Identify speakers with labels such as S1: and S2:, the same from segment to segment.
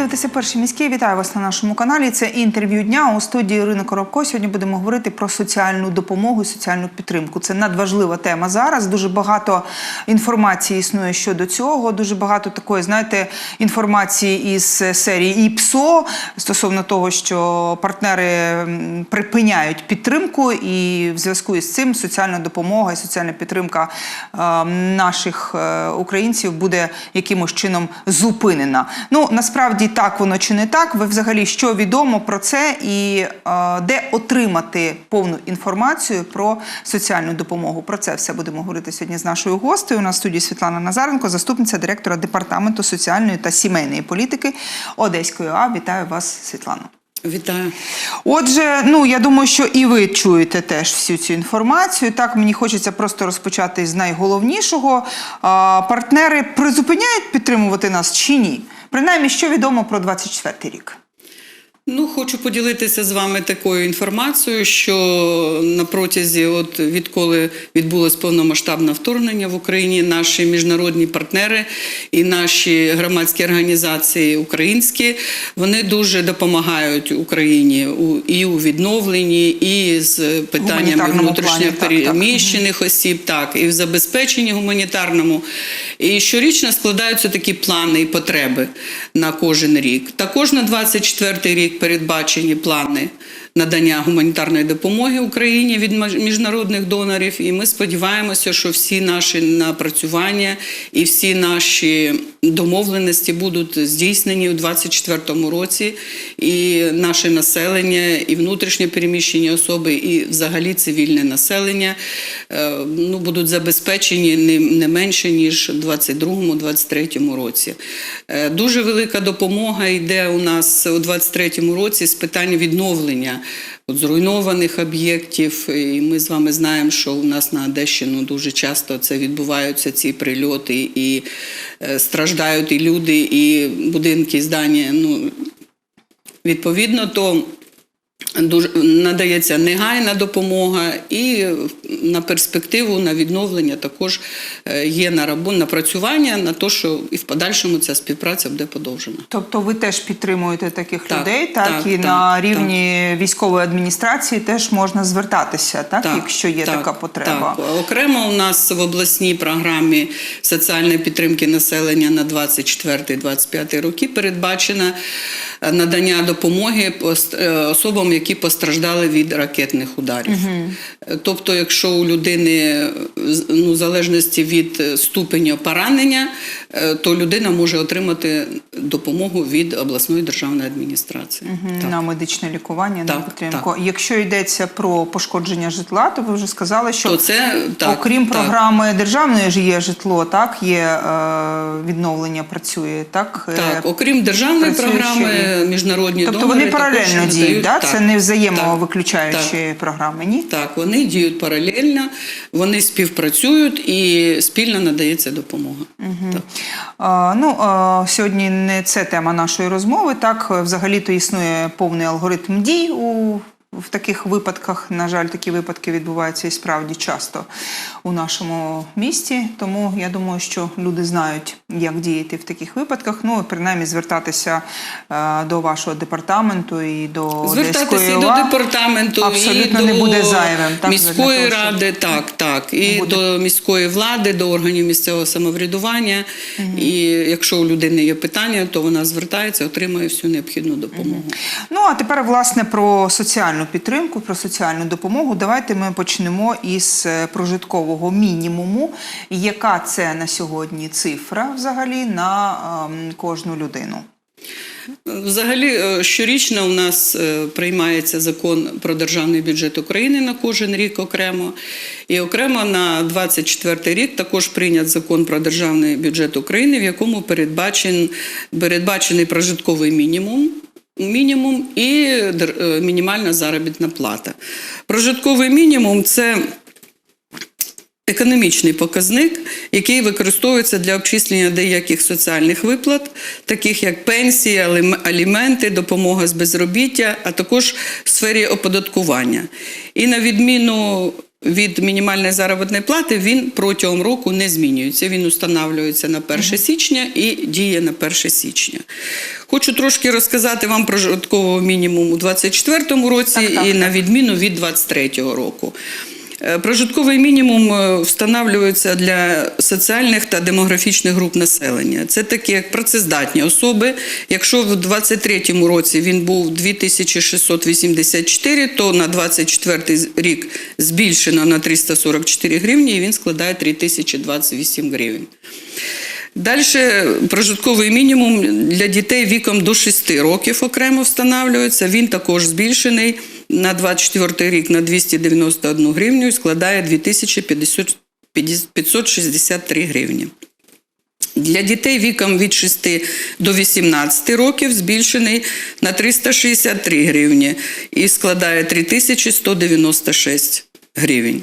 S1: дивитеся перший міський. Вітаю вас на нашому каналі. Це інтерв'ю дня у студії Ірина Коробко. Сьогодні будемо говорити про соціальну допомогу соціальну підтримку. Це надважлива тема зараз. Дуже багато інформації існує щодо цього. Дуже багато такої, знаєте, інформації із серії ІПСО стосовно того, що партнери припиняють підтримку, і в зв'язку із цим соціальна допомога і соціальна підтримка е, наших е, українців буде якимось чином зупинена. Ну насправді так воно чи не так. Ви взагалі що відомо про це і е, де отримати повну інформацію про соціальну допомогу? Про це все будемо говорити сьогодні з нашою гостею. У нас в студії Світлана Назаренко, заступниця директора департаменту соціальної та сімейної політики Одеської ОА. Вітаю вас, Світлано.
S2: Вітаю.
S1: Отже, ну я думаю, що і ви чуєте теж всю цю інформацію. Так, мені хочеться просто розпочати з найголовнішого. А, партнери призупиняють підтримувати нас чи ні? Принаймні, що відомо про 24 рік?
S2: Ну, хочу поділитися з вами такою інформацією, що на протязі, от відколи відбулось повномасштабне вторгнення в Україні, наші міжнародні партнери і наші громадські організації українські, вони дуже допомагають Україні і у відновленні, і з питаннями внутрішньо
S1: плані, так, так.
S2: переміщених осіб, так і в забезпеченні гуманітарному. І щорічно складаються такі плани і потреби на кожен рік. Також на 24 рік передбачені плани надання гуманітарної допомоги Україні від міжнародних донорів. І ми сподіваємося, що всі наші напрацювання і всі наші домовленості будуть здійснені у 2024 році. І наше населення, і внутрішньо переміщені особи, і взагалі цивільне населення е, ну, будуть забезпечені не, не менше ніж у 2022-2023 році. Е, Дуже велика допомога йде у нас у 2023 році з питань відновлення от, зруйнованих об'єктів. І ми з вами знаємо, що у нас на Одещину дуже часто це відбуваються ці прильоти, і е, страждають і люди, і будинки, і здання. Ну, відповідно, то Дуже надається негайна допомога, і на перспективу, на відновлення також е, є на рабу напрацювання на те, що і в подальшому ця співпраця буде подовжена.
S1: Тобто ви теж підтримуєте таких
S2: Так,
S1: людей, так,
S2: так,
S1: і
S2: так,
S1: на рівні військової адміністрації теж можна звертатися, так, якщо є
S2: так,
S1: така потреба.
S2: Так. Окремо у нас в обласній програмі соціальної підтримки населення на 24-25 роки передбачено е, надання допомоги е, особам, які постраждали від ракетних ударів. Е, Тобто, якщо у людини ну, в залежності від е, ступеня поранення, е, то людина може отримати допомогу від обласної державної адміністрації.
S1: Мгм,
S2: Так.
S1: на медичне лікування, на
S2: Так,
S1: підтримку. Якщо йдеться про пошкодження житла, то ви вже сказали, що
S2: То це так,
S1: окрім
S2: так.
S1: програми державної ж є житло, так є е, відновлення працює, так
S2: Так, окрім державної
S1: працює
S2: програми, міжнародні
S1: тобто
S2: донори
S1: вони паралельно діють, да?
S2: так,
S1: це не
S2: так,
S1: взаємовиключаючі програми, ні?
S2: Так, вони діють паралельно, вони співпрацюють і спільно надається допомога. Так.
S1: А, ну, а, сьогодні не це тема нашої розмови. Так, взагалі-то існує повний алгоритм дій у в таких випадках. На жаль, такі випадки відбуваються і справді часто у нашому місті. Тому я думаю, що люди знають, як діяти в таких випадках. Ну, принаймні, звертатися е, до вашого департаменту і до
S2: Звертатися і до департаменту,
S1: абсолютно
S2: і
S1: не
S2: до
S1: буде зайвим. Так,
S2: міської
S1: того,
S2: ради, так, так, і
S1: Буде.
S2: до міської влади, до органів місцевого самоврядування. І якщо у людини є питання, то вона звертається, отримує всю необхідну допомогу.
S1: Ну а тепер власне про соціальну підтримку, про соціальну допомогу. Давайте ми почнемо із е, прожиткового мінімуму. Яка це на сьогодні цифра взагалі на ем, кожну людину?
S2: Взагалі, е, щорічно у нас е, приймається закон про державний бюджет України на кожен рік окремо. І окремо на 24 рік також прийнят закон про державний бюджет України, в якому передбачен, передбачений прожитковий мінімум. Мінімум і е, мінімальна заробітна плата. Прожитковий мінімум це економічний показник, який використовується для обчислення деяких соціальних виплат, таких як пенсії, аліменти, допомога з безробіття, а також в сфері оподаткування. І на відміну від мінімальної заробітної плати він протягом року не змінюється. Він установлюється на 1 січня і діє на 1 січня. Хочу трошки розказати вам про житкового мінімум у 2024 році
S1: Так, так,
S2: і на відміну від 2023 року. Е, Прожитковий мінімум е, встановлюється для соціальних та демографічних груп населення. Це такі як працездатні особи. Якщо в 2023 році він був 2684, то на 2024 рік збільшено на 344 гривні і він складає 3028 гривень. Далі прожитковий мінімум для дітей віком до 6 років окремо встановлюється. Він також збільшений на 24 рік на 291 гривню і складає 2563 гривні. Для дітей віком від 6 до 18 років збільшений на 363 гривні і складає 3196 гривень.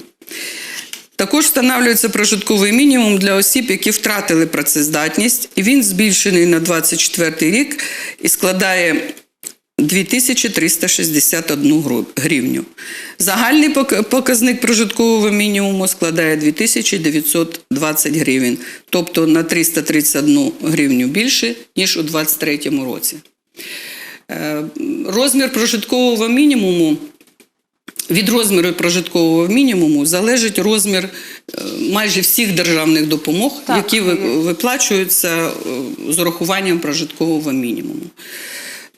S2: Також встановлюється прожитковий мінімум для осіб, які втратили працездатність, і він збільшений на 24 рік і складає 2361 гривню. Загальний показник прожиткового мінімуму складає 2920 гривень, тобто на 331 гривню більше, ніж у 2023 році. Е, Розмір прожиткового мінімуму від розміру прожиткового мінімуму залежить розмір е, майже всіх державних допомог,
S1: Так,
S2: які виплачуються е, з урахуванням прожиткового мінімуму.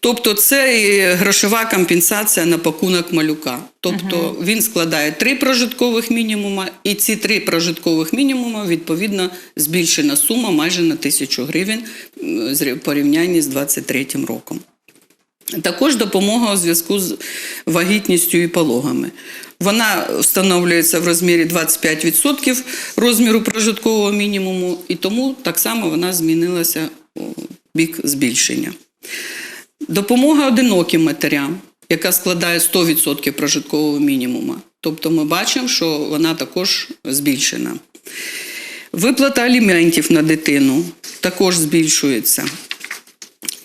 S2: Тобто це і грошова компенсація на пакунок малюка. Тобто він складає три прожиткових мінімума, і ці три прожиткових мінімума відповідно збільшена сума майже на тисячу гривень в порівнянні з 2023 роком. Також допомога у зв'язку з вагітністю і пологами. Вона встановлюється в розмірі 25% розміру прожиткового мінімуму, і тому так само вона змінилася у бік збільшення. Допомога одиноким матерям, яка складає 100% прожиткового мінімуму. Тобто ми бачимо, що вона також збільшена. Виплата аліментів на дитину також збільшується.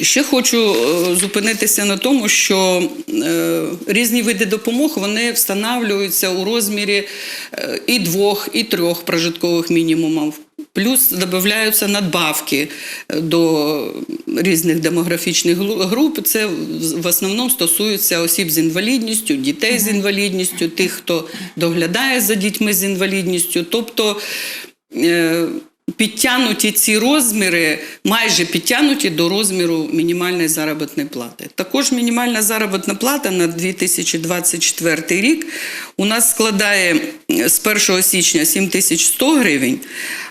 S2: Ще хочу е, зупинитися на тому, що е, різні види допомог вони встановлюються у розмірі е, і двох, і трьох прожиткових мінімумів. Плюс додаються надбавки до різних демографічних груп. Це в- основному стосується осіб з інвалідністю, дітей з інвалідністю, тих, хто доглядає за дітьми з інвалідністю. Тобто підтягнуті ці розміри, майже підтягнуті до розміру мінімальної заробітної плати. Також мінімальна заробітна плата на 2024 рік у нас складає е, з 1 січня 7100 гривень,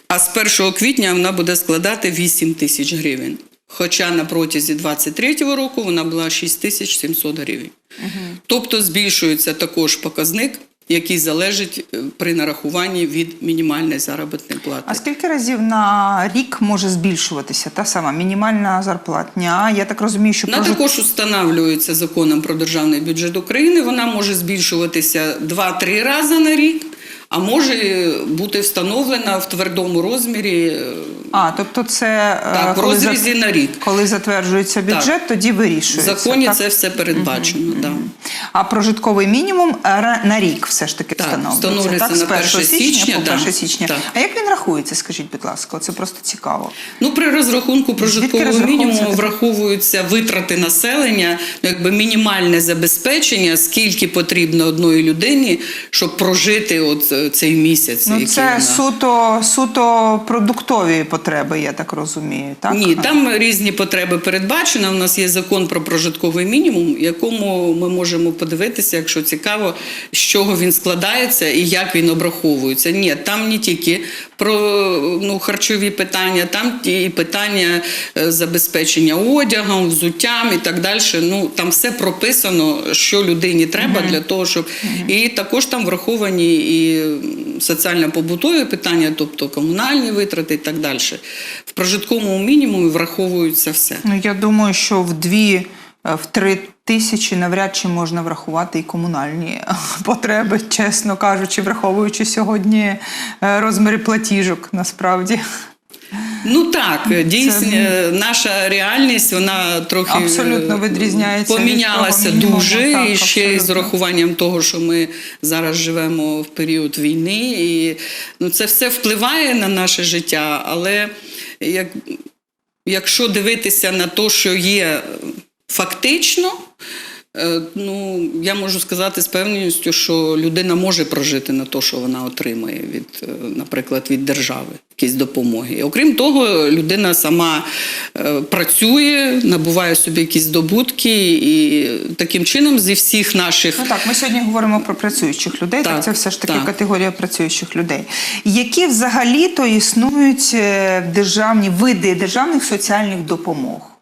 S2: а з 1 квітня вона буде складати 8 тисяч гривень. Хоча на протязі 2023 року вона була 6700 гривень. Тобто збільшується також показник, який залежить е, при нарахуванні від мінімальної заробітної плати.
S1: А скільки разів на рік може збільшуватися та сама мінімальна зарплатня? Я так розумію, що
S2: Вона
S1: прожит-
S2: також встановлюється законом про державний бюджет України. Вона може збільшуватися 2-3 рази на рік, а може бути встановлена в твердому розмірі е,
S1: А, тобто це е,
S2: так,
S1: коли, за-
S2: розрізі на рік.
S1: коли затверджується бюджет, тоді
S2: В законі
S1: так?
S2: це все передбачено. Да.
S1: А прожитковий мінімум е, на рік все ж таки
S2: Так,
S1: встановлюється.
S2: встановлюється
S1: так,
S2: на
S1: 1
S2: 1
S1: січня,
S2: січня,
S1: по
S2: да.
S1: 1 січня.
S2: Так.
S1: А як він рахується, скажіть, будь ласка? Це просто цікаво.
S2: Ну, при розрахунку прожиткового мінімуму враховуються витрати населення, ну, якби мінімальне забезпечення, скільки потрібно одної людині, щоб прожити от цей місяць.
S1: Ну, це
S2: вона-
S1: суто, суто продуктові потреби, я так розумію. Так?
S2: Ні, там різні потреби передбачено. У нас є закон про прожитковий мінімум, якому ми можемо подивитися, якщо цікаво, з чого він складається і як він обраховується. Ні, там не тільки про ну, харчові питання, там і питання е, забезпечення одягом, взуттям і так далі. Ну там все прописано, що людині треба для того, щоб і також там враховані і соціально-побутові питання, тобто комунальні витрати і так далі. В прожитковому мінімумі враховується все.
S1: Ну, я думаю, що в дві, в три тисячі навряд чи можна врахувати і комунальні потреби, чесно кажучи, враховуючи сьогодні е, розміри платіжок насправді.
S2: Ну так, дійсно, наша реальність вона трохи
S1: Абсолютно
S2: е,
S1: відрізняється від
S2: помінялася
S1: того
S2: дуже,
S1: так,
S2: і ще й з
S1: абсолютно.
S2: урахуванням того, що ми зараз живемо в період війни, і ну, це все впливає на наше життя, але як, якщо дивитися на те, що є фактично. е, Ну, я можу сказати з певністю, що людина може прожити на те, що вона отримує від, е, наприклад, від держави, якісь допомоги. Окрім того, людина сама е, працює, набуває собі якісь здобутки, і таким чином зі всіх наших
S1: Ну так, ми сьогодні говоримо про працюючих людей. Так,
S2: Так,
S1: це все ж таки
S2: так.
S1: категорія працюючих людей. Які взагалі-то існують е, державні види державних соціальних допомог?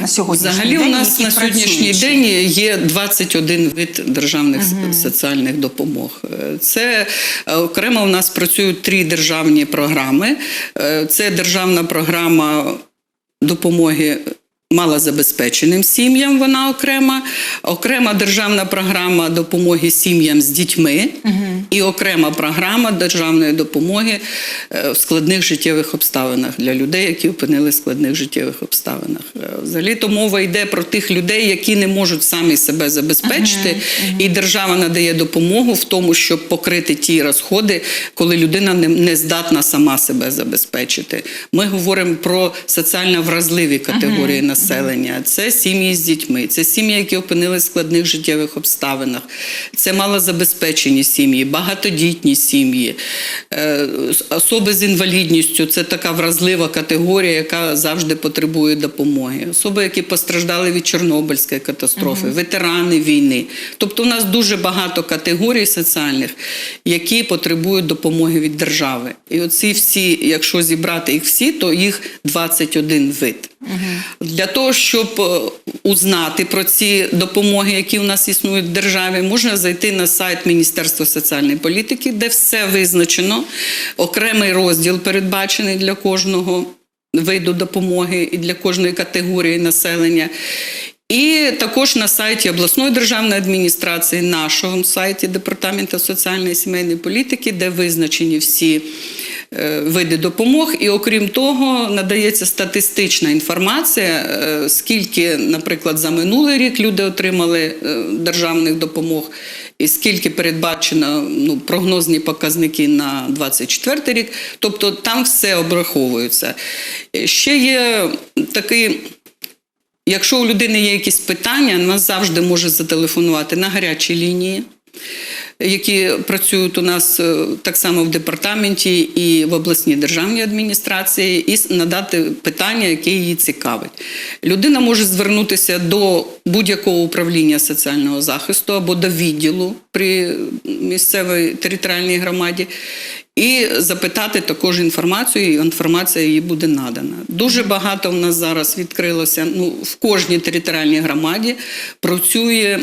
S1: На сьогоднішній
S2: Взагалі,
S1: день,
S2: у нас на сьогоднішній день є 21 вид державних угу. соціальних допомог. Е, Це е, окремо у нас працюють три державні програми. Е, Це державна програма допомоги. Малозабезпеченим сім'ям вона окрема, окрема державна програма допомоги сім'ям з дітьми і окрема програма державної допомоги е, в складних життєвих обставинах для людей, які опинилися в складних життєвих обставинах. Е, Взагалі то мова йде про тих людей, які не можуть самі себе забезпечити, і держава надає допомогу в тому, щоб покрити ті розходи, коли людина не, не здатна сама себе забезпечити. Ми говоримо про соціально вразливі категорії населення. Це сім'ї з дітьми, це сім'ї, які опинилися в складних життєвих обставинах, це малозабезпечені сім'ї, багатодітні сім'ї, е, особи з інвалідністю це така вразлива категорія, яка завжди потребує допомоги. Особи, які постраждали від Чорнобильської катастрофи, ветерани війни. Тобто, у нас дуже багато категорій соціальних, які потребують допомоги від держави. І оці всі, якщо зібрати їх всі, то їх 21 вид. Для того, щоб е, узнати про ці допомоги, які у нас існують в державі, можна зайти на сайт Міністерства соціальної політики, де все визначено. Окремий розділ передбачений для кожного виду допомоги і для кожної категорії населення. І також на сайті обласної державної адміністрації, нашого сайті Департаменту соціальної і сімейної політики, де визначені всі е, види допомог. І окрім того, надається статистична інформація, е, скільки, наприклад, за минулий рік люди отримали е, державних допомог, і скільки передбачено ну, прогнозні показники на 24 рік. Тобто там все обраховується. Ще є такий. Якщо у людини є якісь питання, вона завжди може зателефонувати на гарячі лінії, які працюють у нас е, так само в департаменті і в обласній державній адміністрації, і надати питання, яке її цікавить. Людина може звернутися до будь-якого управління соціального захисту або до відділу при місцевій територіальній громаді. І запитати також інформацію, і інформація їй буде надана. Дуже багато в нас зараз відкрилося. Ну, в кожній територіальній громаді працює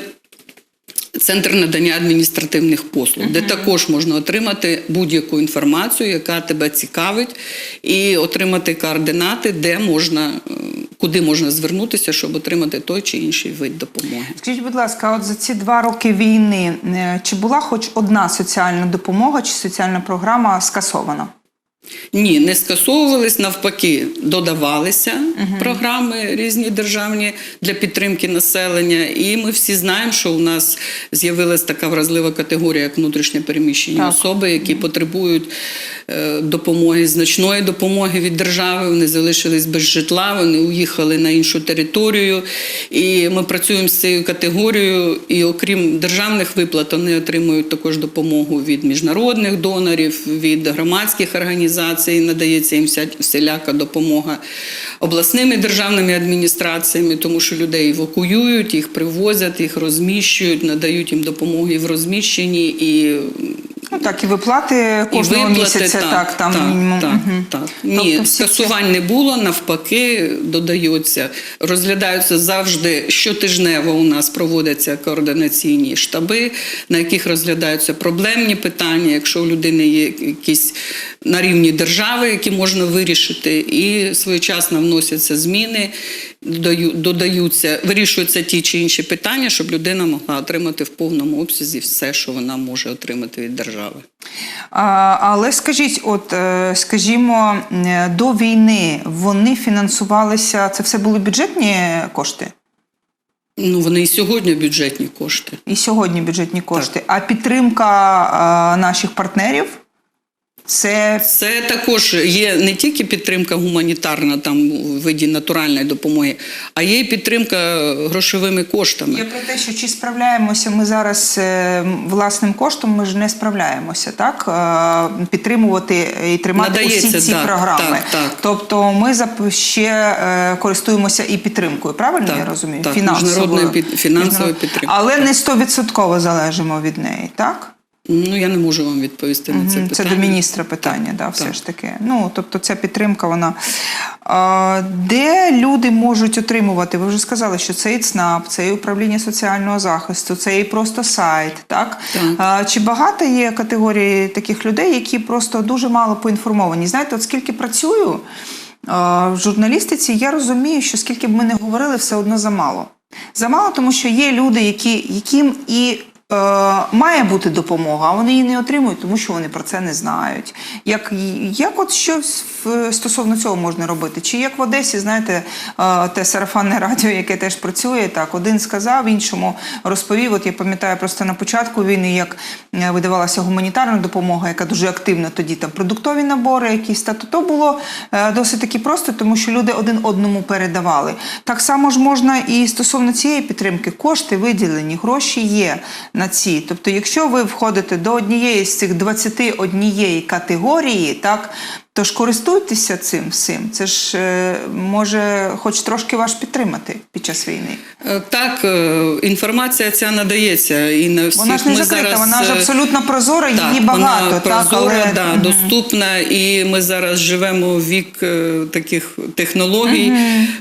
S2: центр надання адміністративних послуг, де також можна отримати будь-яку інформацію, яка тебе цікавить, і отримати координати, де можна, е, куди можна звернутися, щоб отримати той чи інший вид допомоги.
S1: Скажіть, будь ласка, от за ці два роки війни е, чи була хоч одна соціальна допомога чи соціальна програма скасована?
S2: Ні, не скасовувались, навпаки, додавалися програми різні державні для підтримки населення. І ми всі знаємо, що у нас з'явилася така вразлива категорія, як внутрішньо переміщені
S1: Так.
S2: особи, які потребують е, допомоги, значної допомоги від держави. Вони залишились без житла, вони уїхали на іншу територію. І ми працюємо з цією категорією. І окрім державних виплат, вони отримують також допомогу від міжнародних донорів, від громадських організацій. Надається їм всіляка допомога обласними державними адміністраціями, тому що людей евакуюють, їх привозять, їх розміщують, надають їм допомоги в розміщенні і
S1: Ну так, і виплати кожного
S2: і виплати,
S1: місяця, так, там
S2: так,
S1: мінімум.
S2: Так,
S1: Мгм.
S2: так.
S1: Тобто
S2: Ні,
S1: всі
S2: скасувань не було, навпаки, додаються. Розглядаються завжди щотижнево у нас проводяться координаційні штаби, на яких розглядаються проблемні питання, якщо у людини є якісь на рівні держави, які можна вирішити, і своєчасно вносяться зміни. Додаю- додаються, вирішуються ті чи інші питання, щоб людина могла отримати в повному обсязі все, що вона може отримати від держави.
S1: А, але скажіть, от е, скажімо, е, до війни вони фінансувалися, це все були бюджетні кошти?
S2: Ну, вони і сьогодні бюджетні кошти.
S1: І сьогодні бюджетні кошти. А підтримка е, наших партнерів це
S2: Це також є не тільки підтримка гуманітарна там у виді натуральної допомоги, а є і підтримка грошовими коштами.
S1: Я про те, що чи справляємося ми зараз е, власним коштом, ми ж не справляємося, так? Е, Підтримувати і тримати
S2: Надається,
S1: усі ці
S2: так,
S1: програми.
S2: так, так.
S1: Тобто ми ще е, користуємося і підтримкою, правильно
S2: Так,
S1: я розумію?
S2: так,
S1: Фінансовою.
S2: міжнародною під- фінансовою підтримкою.
S1: Але не стовідсотково залежимо від неї, так?
S2: Ну я не можу вам відповісти на це питання.
S1: Це до міністра питання, да, все
S2: так.
S1: ж таки. Ну, тобто ця підтримка, вона. А, де люди можуть отримувати? Ви вже сказали, що це і ЦНАП, це і управління соціального захисту, це і просто сайт, так?
S2: Так.
S1: А, чи багато є категорії таких людей, які просто дуже мало поінформовані? Знаєте, от скільки працюю а, в журналістиці, я розумію, що скільки б ми не говорили, все одно замало. Замало, тому що є люди, які, яким і має бути допомога, а вони її не отримують, тому що вони про це не знають. Як, як от щось стосовно цього можна робити? Чи як в Одесі, знаєте, е, те сарафанне радіо, яке теж працює, так, один сказав, іншому розповів. От я пам'ятаю просто на початку війни, як е, видавалася гуманітарна допомога, яка дуже активна тоді там продуктові набори, якісь та то, то було е, досить таки просто, тому що люди один одному передавали. Так само ж можна і стосовно цієї підтримки, кошти виділені, гроші є на ці. Тобто, якщо ви входите до однієї з цих 21 категорії, так. То ж користуйтеся цим всім. Це ж е, може, хоч трошки вас підтримати під час війни.
S2: Е, Так, е, інформація ця надається і на всіх
S1: Вона ж не
S2: ми
S1: закрита,
S2: зараз,
S1: вона ж абсолютно прозора,
S2: Так,
S1: її багато.
S2: вона
S1: так,
S2: прозора,
S1: але...
S2: да,
S1: Мгм.
S2: доступна, і ми зараз живемо в вік таких технологій,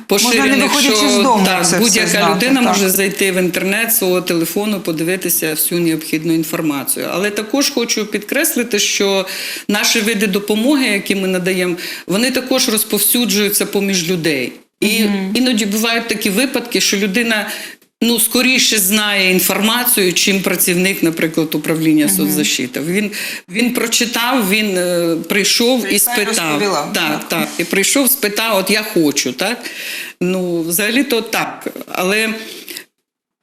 S2: поширених,
S1: Можна не виходячи
S2: що
S1: з дому
S2: так,
S1: все
S2: будь-яка людина
S1: так.
S2: може зайти в інтернет свого телефону, подивитися всю необхідну інформацію. Але також хочу підкреслити, що наші види допомоги, які ми надаємо, вони також розповсюджуються поміж людей. І іноді бувають такі випадки, що людина. Ну, скоріше знає інформацію, чим працівник, наприклад, управління соцзащити. Він, він прочитав, він е, прийшов і
S1: і
S2: спитав.
S1: розповіла.
S2: Так, так. І прийшов, спитав, от я хочу, так? Ну, взагалі-то так. Але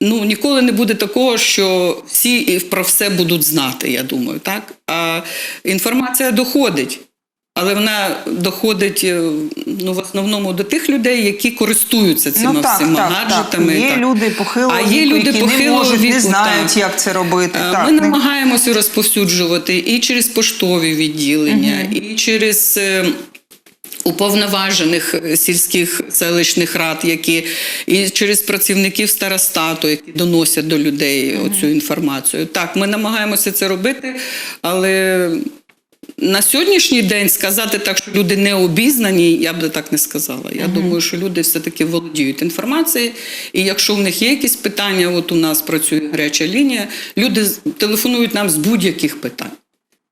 S2: ну, ніколи не буде такого, що всі про все будуть знати, я думаю, так? А інформація доходить. Але вона доходить е, ну, в основному до тих людей, які користуються цими
S1: Ну, так,
S2: всіма
S1: так,
S2: гаджетами.
S1: так. Є
S2: так.
S1: люди похилого
S2: а є
S1: віку,
S2: люди
S1: які не можуть,
S2: віку,
S1: не знають,
S2: так.
S1: як це робити.
S2: Е,
S1: так,
S2: Ми
S1: не-
S2: намагаємося розповсюджувати і через поштові відділення, і через. е, Уповноважених сільських селищних рад, які і через працівників старостату, які доносять до людей оцю інформацію. Так, ми намагаємося це робити, але на сьогоднішній день сказати так, що люди не обізнані, я б так не сказала. Я думаю, що люди все-таки володіють інформацією, і якщо в них є якісь питання, от у нас працює гаряча лінія, люди телефонують нам з будь-яких питань.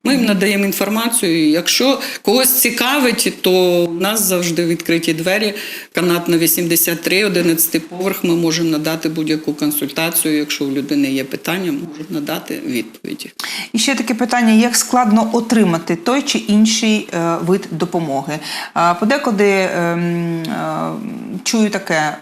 S2: Ми їм надаємо інформацію. Якщо когось цікавить, то в нас завжди відкриті двері. Канат на 83, 11 поверх. Ми можемо надати будь-яку консультацію. Якщо у людини є питання, можуть надати відповіді.
S1: І ще таке питання: як складно отримати той чи інший е, вид допомоги? Подекуди ем, е, чую таке: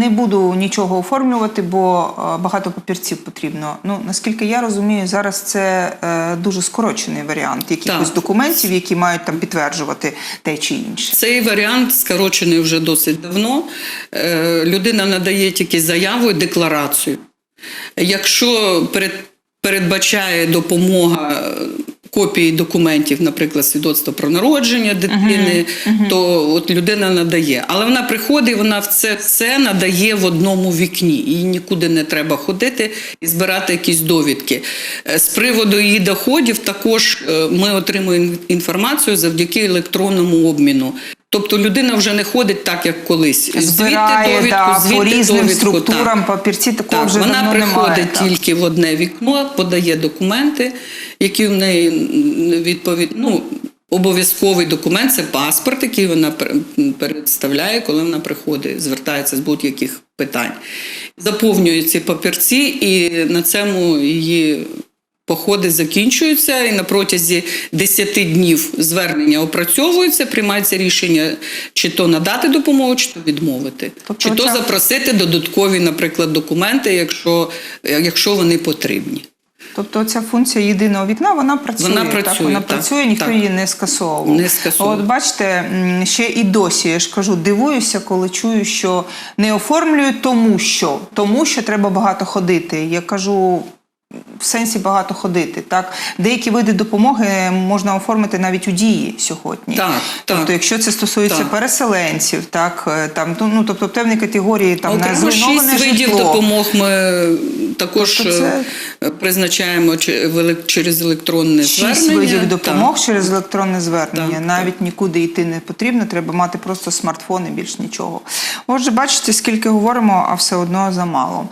S1: не буду нічого оформлювати, бо е, багато папірців потрібно. Ну наскільки я розумію, зараз це е, дуже скорочений варіант якихось
S2: Так.
S1: документів, які мають там підтверджувати те чи інше.
S2: Цей варіант скорочений вже досить давно. Е, Людина надає тільки заяву і декларацію. Якщо передбачає допомога копії документів, наприклад, свідоцтво про народження дитини, то от людина надає. Але вона приходить, вона це все надає в одному вікні. Їй нікуди не треба ходити і збирати якісь довідки. Е, З приводу її доходів також е, ми отримуємо інформацію завдяки електронному обміну. Тобто людина вже не ходить так, як колись.
S1: Збирає да, по різним
S2: довідку,
S1: структурам,
S2: так.
S1: папірці такого
S2: Так,
S1: вже
S2: вона
S1: давно
S2: приходить
S1: немає. так.
S2: тільки в одне вікно, подає документи, які в неї м, відповід... ну, Обов'язковий документ це паспорт, який вона представляє, коли вона приходить, звертається з будь-яких питань. Заповнює ці папірці, і на цьому її походи закінчуються. І на протязі 10 днів звернення опрацьовується, приймається рішення, чи то надати допомогу, чи то відмовити,
S1: Тобто
S2: чи то запросити додаткові, наприклад, документи, якщо, якщо вони потрібні.
S1: Тобто ця функція єдиного вікна вона працює.
S2: Вона
S1: так?
S2: працює,
S1: вона
S2: так,
S1: працює, ніхто
S2: так.
S1: її не скасовував.
S2: Не скасовував.
S1: От бачите, ще і досі я ж кажу, дивуюся, коли чую, що не оформлюють тому, що тому, що треба багато ходити. Я кажу. В сенсі багато ходити, так деякі види допомоги можна оформити навіть у дії сьогодні.
S2: Так,
S1: тобто,
S2: так.
S1: якщо це стосується
S2: Так.
S1: переселенців, так е, там ну, ну тобто певні категорії там на
S2: Окремо
S1: зруйноване
S2: шість видів
S1: житло.
S2: допомог ми також
S1: Тобто це-
S2: е, призначаємо чи- в через електронне
S1: Шість
S2: звернення.
S1: видів допомог
S2: Так.
S1: через електронне звернення.
S2: Так,
S1: Навіть нікуди йти не потрібно, треба мати просто смартфон і більш нічого. Отже, бачите, скільки говоримо, а все одно замало.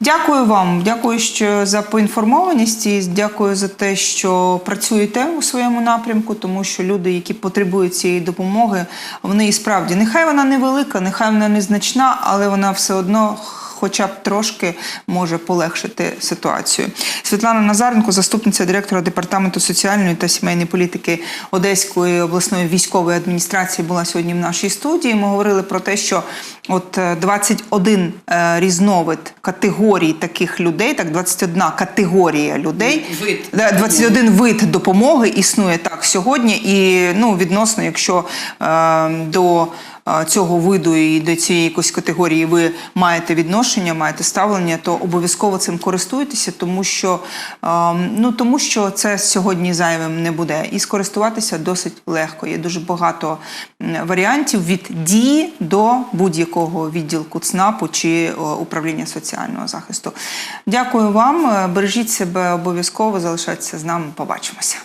S1: Дякую вам, дякую що за поінформованість і дякую за те, що працюєте у своєму напрямку, тому що люди, які потребують цієї допомоги, вони і справді нехай вона невелика, нехай вона незначна, але вона все одно хоча б трошки може полегшити ситуацію. Світлана Назаренко, заступниця директора департаменту соціальної та сімейної політики Одеської обласної військової адміністрації, була сьогодні в нашій студії. Ми говорили про те, що от е, 21 е, різновид категорій таких людей, так 21 категорія людей,
S2: Вид.
S1: Да, 21 вид допомоги існує так сьогодні, і ну відносно, якщо е, до е, цього виду і до цієї якоїсь категорії ви маєте відношення, маєте ставлення, то обов'язково цим користуйтеся, тому що ну тому що це сьогодні зайвим не буде. І скористуватися досить легко. Є дуже багато варіантів від дії до будь-якого відділку ЦНАПу чи управління соціального захисту. Дякую вам. Бережіть себе обов'язково, залишайтеся з нами. Побачимося.